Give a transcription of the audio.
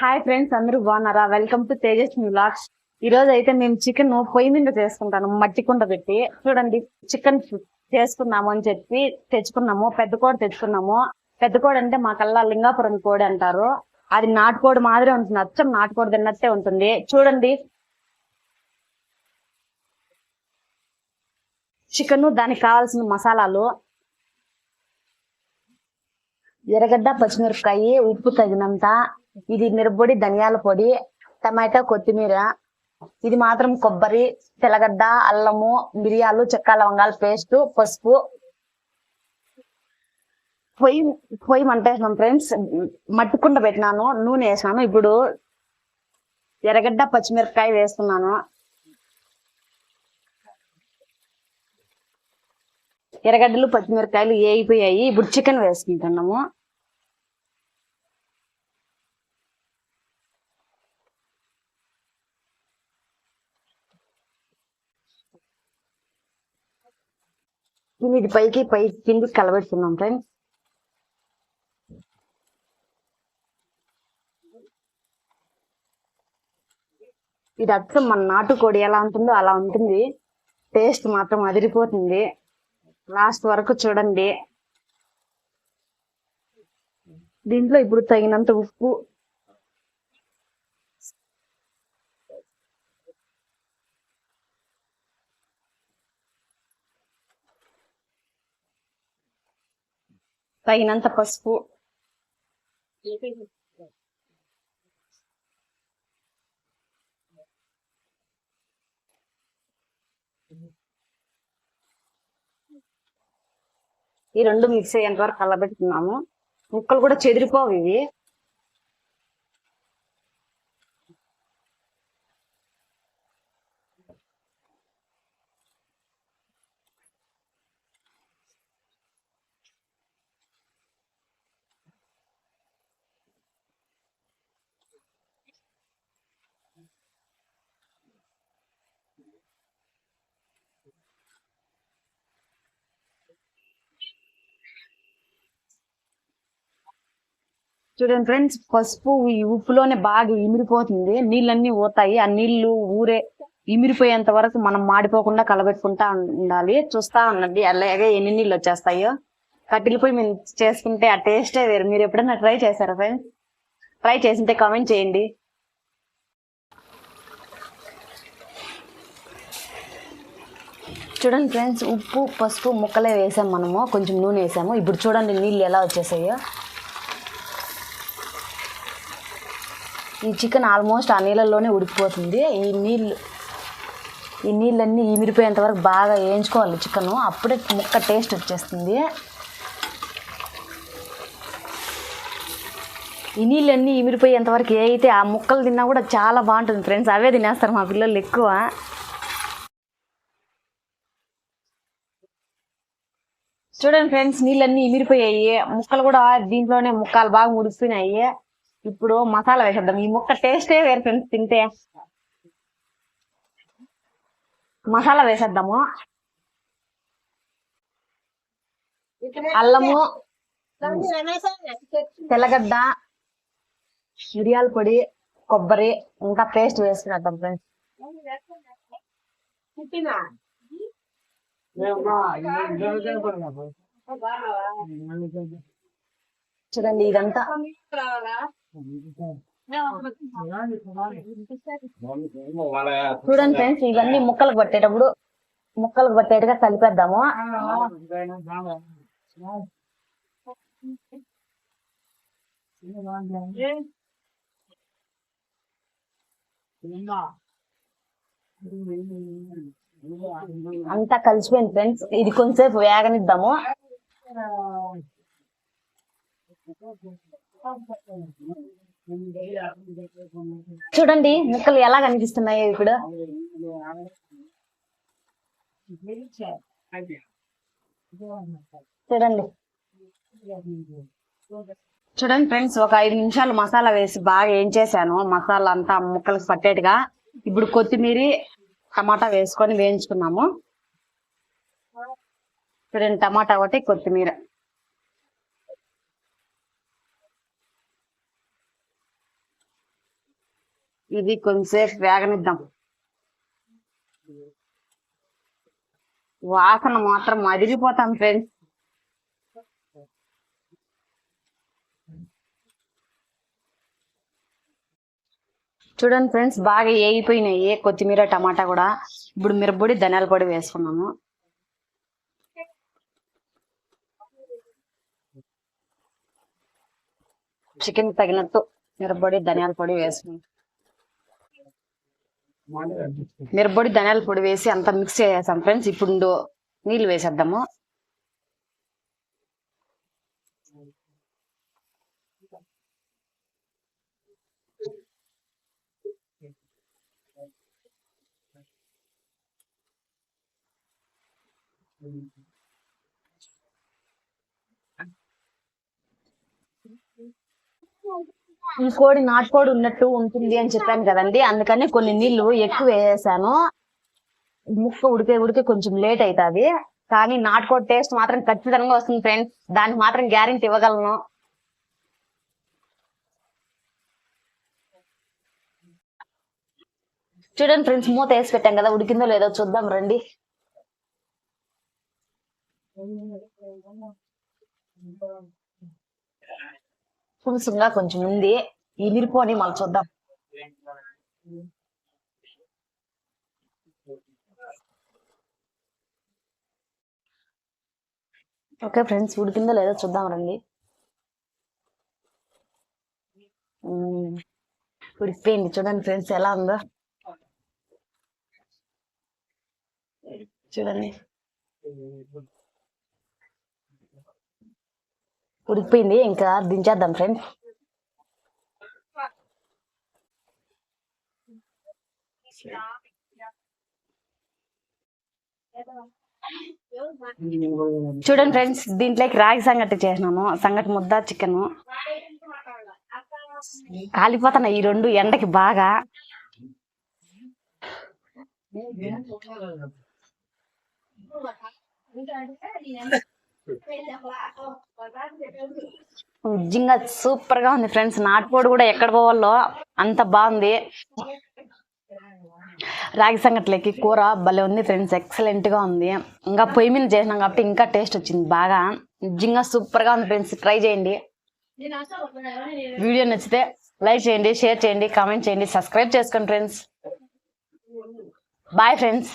Hi friends అందరూ బాగున్నారా? Welcome to Tejaswi lakhs ఈ రోజు అయితే మేము చికెన్ పొయ్యి మీద చేసుకుంటాను మట్టి కుండ పెట్టి. చూడండి చికెన్ చేసుకున్నాము అని చెప్పి తెచ్చుకున్నాము పెద్ద కోడి తెచ్చుకున్నాము. పెద్ద కోడి అంటే మా కల్లా లింగాపురం కోడి అంటారు. అది నాటుకోడి మాదిరే ఉంటుంది అచ్చం నాటుకోడి తిన్నట్టే ఉంటుంది. చూడండి. చికెన్ దానికి కావాల్సిన మసాలాలు. ఎర్రగడ్డ పచ్చిమిరపకాయ ఉప్పు తగినంత ఇది మిరపొడి ధనియాల పొడి టమాటా కొత్తిమీర. ఇది మాత్రం కొబ్బరి తెల్లగడ్డ అల్లము మిరియాలు చెక్క లవంగాల పేస్ట్ పసుపు. పొయ్యి పొయ్యి మంట వేసినాం ఫ్రెండ్స్. మట్టుకుండ పెట్టినాను నూనె వేసినాను. ఇప్పుడు ఎర్రగడ్డ పచ్చిమిరపకాయ వేస్తున్నాను. ఎర్రగడ్డలు పచ్చిమిరపకాయలు వేగిపోయాయి ఇప్పుడు చికెన్ వేసుకుంటున్నాము. ఇది పైకి పై కిందికి కలబెడుతున్నాం ఫ్రెండ్స్ ఇది అచ్చం మన నాటుకోడి ఎలా ఉంటుందో అలా ఉంటుంది. టేస్ట్ మాత్రం అదిరిపోతుంది. లాస్ట్ వరకు చూడండి. దీంట్లో ఇప్పుడు తగినంత ఉప్పు తగినంత పసుపు. ఈ రెండు మిక్స్ అయ్యేంత వరకు కలబెట్టుకున్నాము. ముక్కలు కూడా చెదిరిపోవు ఇవి. చూడండి ఫ్రెండ్స్ పసుపు ఈ ఉప్పులోనే బాగా ఇమిరిపోతుంది నీళ్ళన్నీ పోతాయి ఆ నీళ్ళు ఊరే ఇమిరిపోయేంత వరకు మనం మాడిపోకుండా కలబెట్టుకుంటా ఉండాలి. చూస్తా ఉండండి అలాగే ఎన్ని నీళ్ళు వచ్చేస్తాయో. కట్టెలు పోయి మేము చేసుకుంటే ఆ టేస్టే వేరు. మీరు ఎప్పుడైనా ట్రై చేశారా ఫ్రెండ్స్ ట్రై చేసింటే కామెంట్ చేయండి. చూడండి ఫ్రెండ్స్ ఉప్పు పసుపు ముక్కలే వేసాం మనము. కొంచెం నూనె వేసాము. ఇప్పుడు చూడండి నీళ్ళు ఎలా వచ్చేసాయో. ఈ చికెన్ ఆల్మోస్ట్ ఆ నీళ్ళల్లోనే ఉడికిపోతుంది. ఈ నీళ్ళు ఈ నీళ్ళన్నీ ఇమిరిపోయేంత వరకు బాగా వేయించుకోవాలి చికెన్. అప్పుడే ముక్క టేస్ట్ వచ్చేస్తుంది. ఈ నీళ్ళన్నీ ఇమిరిపోయేంత వరకు ఏ అయితే ఆ ముక్కలు తిన్నా కూడా చాలా బాగుంటుంది ఫ్రెండ్స్. అవే తినేస్తారు మా పిల్లలు ఎక్కువ. చూడండి ఫ్రెండ్స్ నీళ్ళన్నీ ఇమిరిపోయాయి ముక్కలు కూడా దీంట్లోనే ముక్కలు బాగా ముడిపోయినాయి ఇప్పుడు మసాలా వేసేద్దాం. ఈ ముక్క టేస్టే వేరు ఫ్రెండ్స్ తింటే. మసాలా వేసేద్దాము. అల్లము తెల్లగడ్డ మిరియాల పొడి కొబ్బరి ఇంకా పేస్ట్ వేసుకునేద్దాం ఫ్రెండ్స్. చూడండి ఇదంతా. చూడండి ఫ్రెండ్స్ ఇవన్నీ ముక్కలకు పట్టేటప్పుడు ముక్కలకు పట్టేట్టుగా కలిపేద్దాము. అంతా కలిసిపోయింది ఫ్రెండ్స్. ఇది కొంచెంసేపు వేగనిద్దాము. చూడండి ముక్కలు ఎలా కనిపిస్తున్నాయి ఇప్పుడు. చూడండి. చూడండి ఫ్రెండ్స్ ఒక ఐదు నిమిషాలు మసాలా వేసి బాగా ఏం చేశాను? మసాలా అంతా ముక్కలకు పట్టేట్టుగా ఇప్పుడు కొత్తిమీర టమాటా వేసుకొని వేయించుకున్నాము. చూడండి టమాటా ఒకటి కొత్తిమీర. ఇది కొంచెంసేపు వేగనిద్దాం. వాసన మాత్రం మదిలిపోతాం ఫ్రెండ్స్ చూడండి ఫ్రెండ్స్ బాగా వేగిపోయినాయి కొత్తిమీర టమాటా కూడా. ఇప్పుడు మిరపొడి ధనియాల పొడి వేసుకున్నాము. చికెన్ తగినట్టు మిరపొడి ధనియాల పొడి వేసుకున్నాం మిరపొడి ధనియాల పొడి వేసి అంతా మిక్స్ చేసేసాం ఫ్రెండ్స్ ఇప్పుడు నీళ్ళు వేసేద్దాము. ఈ కోడి నాటుకోడి ఉన్నట్టు ఉంటుంది అని చెప్పాను కదండి. అందుకని కొన్ని నీళ్ళు ఎక్కువ వేసాను. ముక్క ఉడికే ఉడికే కొంచెం లేట్ అవుతుంది కానీ నాటుకోడి టేస్ట్ మాత్రం ఖచ్చితంగా వస్తుంది ఫ్రెండ్స్ దానికి మాత్రం గ్యారెంటీ ఇవ్వగలను. చూడండి ఫ్రెండ్స్ మూత వేసి పెట్టాం కదా ఉడికిందో లేదో చూద్దాం రండి. పులుసుగా కొంచెం ఉంది ఇమిరిపోని మళ్ళీ చూద్దాం. ఓకే ఫ్రెండ్స్ ఉడికిందో లేదో చూద్దాం రండి. ఉడికిపోయింది చూడండి ఫ్రెండ్స్ ఎలా ఉందో. చూడండి. ఉడికిపోయింది. ఇంకా దించేద్దాం ఫ్రెండ్స్. చూడండి ఫ్రెండ్స్ దీంట్లోకి రాగి సంగటి చేసినాను సంగటి ముద్ద చికెన్. కాలిపోతున్నాయి ఈ రెండు ఎండకి బాగా. నిజంగా సూపర్గా ఉంది ఫ్రెండ్స్ నాటుకోడి కూడా ఎక్కడ పోవాలో అంత బాగుంది. రాగి సంగట్లకి కూర భలే ఉంది ఫ్రెండ్స్ ఎక్సలెంట్గా ఉంది. ఇంకా పొయ్యి మీద చేసినాం కాబట్టి ఇంకా టేస్ట్ వచ్చింది బాగా. నిజంగా సూపర్గా ఉంది ఫ్రెండ్స్ ట్రై చేయండి. వీడియో నచ్చితే లైక్ చేయండి షేర్ చేయండి కామెంట్ చేయండి సబ్స్క్రైబ్ చేసుకోండి ఫ్రెండ్స్ బాయ్ ఫ్రెండ్స్